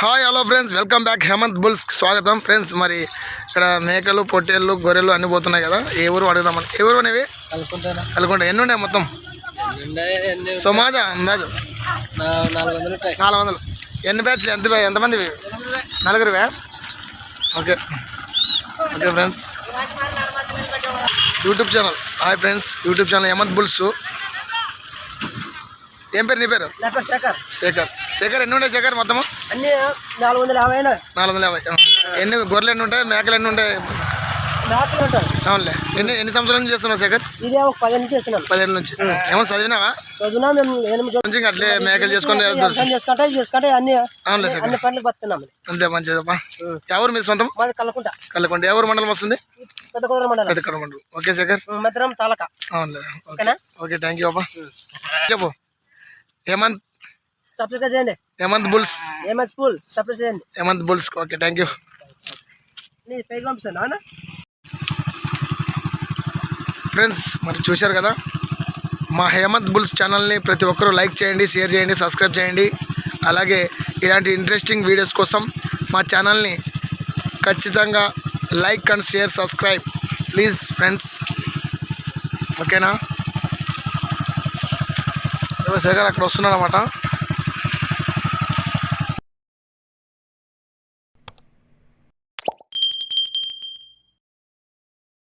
Hi hello friends welcome back Hemanth bulls స్వాగతం. Friends మరి ఇక్కడ మేకలు పొట్టేళ్ళు గొర్రెలు అన్ని పోతున్నాయి కదా. ఏ ఊరు అడుగుదామని ఏ ఊరు అనేవి? కలుగుంటా ఎన్ని ఉన్నాయి మొత్తం? సమాజా అందాజు నాలుగు వందలు ఎన్ని బ్యాచ్లు? ఎంత ఎంతమంది నలుగురివే? Okay. Okay friends YouTube channel hi friends YouTube channel Hemanth bulls ఏం పేరు నీ పేరు? శేఖర్. శేఖర్. శేఖర్ ఎన్ని ఉంటాయి శేఖర్ మొత్తము? అన్ని నాలుగు వందల యాభై నాలుగు వందల యాభై. ఎన్ని గొర్రెలు ఎన్ని ఉంటాయి? మేకలు ఎన్ని ఉంటాయి? మేకలు ఉంటాయి. అవునులే. ఎన్ని ఎన్ని సంవత్సరాల నుంచి చేస్తున్నావు శేఖర్? ఇదే ఒక పది నుంచి చేస్తున్నాను పదిహేను నుంచి. ఏమో చదివినావా? చదువునా మేము ఎనిమిది అట్లే మేకలు చేసుకుంటే ఇది చేసుకుంటే అన్ని అవునులే శేఖర్. అన్ని పనులు బతున్నాం అంతే మంచిదప్పా ఎవరు మీ సొంతం? మాది కల్లకుంట. ఎవరు మండలం వస్తుంది? పెద్ద కుదర మండలం. ఓకే శేఖర్. మధ్యాహ్నం తాలక. అవునులే. ఓకే. థ్యాంక్ యూ అప్పా చెప్పు. హేమంత్. సబ్స్క్రైబ్ చేయండి. హేమంత్ బుల్స్. సబ్స్క్రైబ్ చేయండి. Hemanth bulls. Okay thank you. Page పంపిస్తాను ఫ్రెండ్స్ మరి చూశారు కదా? మా హేమంత్ బుల్స్ ఛానల్ని ప్రతి ఒక్కరూ లైక్ చేయండి షేర్ చేయండి సబ్స్క్రైబ్ చేయండి. అలాగే ఇలాంటి ఇంట్రెస్టింగ్ వీడియోస్ కోసం మా ఛానల్ని ఖచ్చితంగా like and share subscribe. Please friends. ఓకేనా? శేఖర్ అక్కడ వస్తున్నాడు అనమాట